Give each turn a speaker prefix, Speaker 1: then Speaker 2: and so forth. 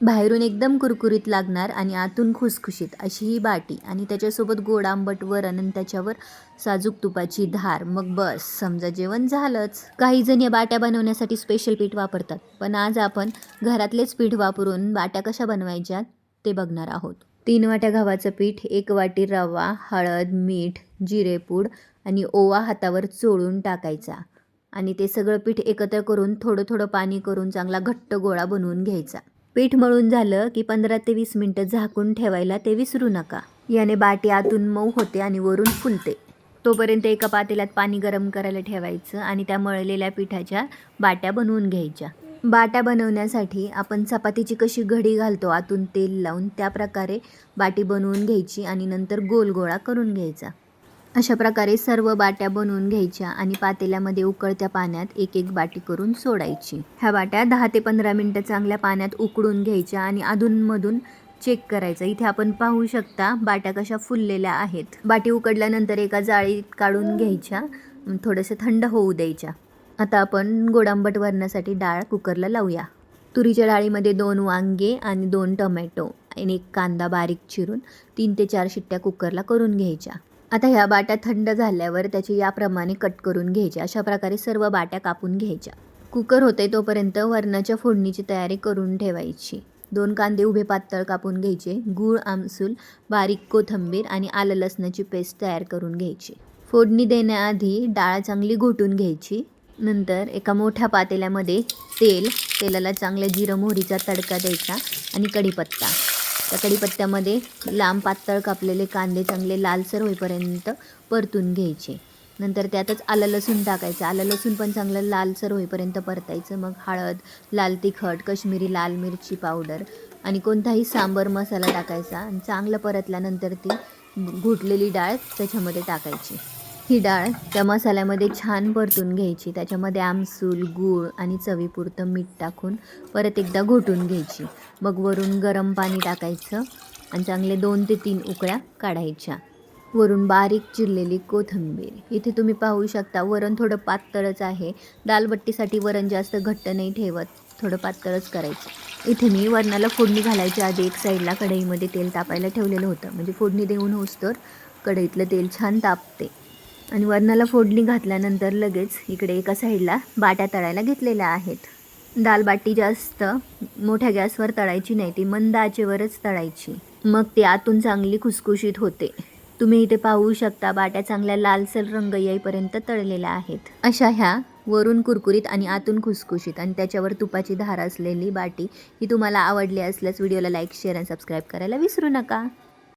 Speaker 1: बाहेरून एकदम कुरकुरीत लागणार आणि आतून खुसखुशीत अशी ही बाटी. आणि त्याच्यासोबत गोड आंबट वरण आणि त्याच्यावर साजूक तुपाची धार. मग बस समजा जेवण झालंच. काही जण या बाट्या बनवण्यासाठी स्पेशल पीठ वापरतात. पण आज आपण घरातलेच पीठ वापरून बाट्या कशा बनवायच्या ते बघणार आहोत. तीन वाट्या गव्हाचं पीठ एक वाटी रवा हळद मीठ जिरेपूड आणि ओवा हातावर चोळून टाकायचा. आणि ते सगळं पीठ एकत्र करून थोडं थोडं पाणी करून चांगला घट्ट गोळा बनवून घ्यायचा. पीठ मळून झालं की पंधरा ते वीस मिनटं झाकून ठेवायला ते विसरू नका. याने बाटी आतून मऊ होते आणि वरून फुलते. तोपर्यंत एका पातेल्यात पाणी गरम करायला ठेवायचं आणि त्या मळलेल्या पिठाच्या बाट्या बनवून घ्यायच्या. बाट्या बनवण्यासाठी आपण चपातीची कशी घडी घालतो आतून तेल लावून त्या प्रकारे बाटी बनवून घ्यायची आणि नंतर गोल गोळा करून घ्यायचा. अशा प्रकारे सर्व बाट्या बनवून घ्यायच्या आणि पातेल्यामध्ये उकळत्या पाण्यात एक एक बाटी करून सोडायची. ह्या बाट्या दहा ते पंधरा मिनटं चांगल्या पाण्यात उकळून घ्यायच्या आणि अधूनमधून चेक करायचं. इथे आपण पाहू शकता बाट्या कशा फुललेल्या आहेत. बाटी उकडल्यानंतर एका जाळीत काढून घ्यायच्या. थोडंसं थंड होऊ द्यायच्या. आता आपण गोडांबट वरण्यासाठी डाळ कुकरला लावूया. तुरीच्या डाळीमध्ये दोन वांगे आणि दोन टमॅटो आणि एक कांदा बारीक चिरून तीन ते चार शिट्ट्या कुकरला करून घ्यायच्या. आता ह्या बाट्या थंड झाल्यावर त्याची याप्रमाणे कट करून घ्यायच्या. अशा प्रकारे सर्व बाट्या कापून घ्यायच्या. कुकर होते तोपर्यंत वरणाच्या फोडणीची तयारी करून ठेवायची. दोन कांदे उभे पातळ कापून घ्यायचे. गूळ आमसूल बारीक कोथिंबीर आणि आलं लसणाची पेस्ट तयार करून घ्यायची. फोडणी देण्याआधी डाळ चांगली घोटून घ्यायची. नंतर एका मोठ्या पातेल्यामध्ये तेल तेलाला चांगल्या जिरं मोहरीचा तडका द्यायचा आणि कढीपत्ता. त्या कढीपत्त्यामध्ये लांब पातळ कापलेले कांदे चांगले लालसर होईपर्यंत परतून घ्यायचे. नंतर त्यातच आलं लसूण टाकायचं. आलं लसूण पण चांगलं लालसर होईपर्यंत परतायचं. मग हळद लाल तिखट कश्मीरी लाल मिरची पावडर आणि कोणताही सांबर मसाला टाकायचा आणि चांगलं परतल्यानंतर ती घुटलेली डाळ त्याच्यामध्ये टाकायची. ही डाळ त्या मसाल्यामध्ये छान परतून घ्यायची. त्याच्यामध्ये आमसूल गूळ आणि चवीपुरतं मीठ टाकून परत एकदा घोटून घ्यायची. मग वरून गरम पाणी टाकायचं आणि चांगले दोन ते तीन उकळ्या काढायच्या. वरून बारीक चिरलेली कोथिंबीर. इथे तुम्ही पाहू शकता वरण थोडं पातळच आहे. दालबट्टीसाठी वरण जास्त घट्ट नाही ठेवत थोडं पातळच करायचं. इथे मी वरणाला फोडणी घालायच्या आधी एक साईडला कढईमध्ये तेल तापायला ठेवलेलं होतं. म्हणजे फोडणी देऊन होस तर कढईतलं तेल छान तापते. आणि वरणाला फोडणी घातल्यानंतर लगेच इकडे एका साईडला बाट्या तळायला घेतलेल्या आहेत. दालबाटी जास्त मोठ्या गॅसवर तळायची नाही ती मंद आचेवरच तळायची. मग ती आतून चांगली खुसखुशीत होते. तुम्ही इथे पाहू शकता बाट्या चांगल्या लालसर रंग येईपर्यंत तळलेल्या आहेत. अशा ह्या वरून कुरकुरीत आणि आतून खुसखुशीत आणि त्याच्यावर तुपाची धार असलेली बाटी ही तुम्हाला आवडली असल्यास व्हिडिओला लाईक शेअर आणि सबस्क्राईब करायला विसरू नका.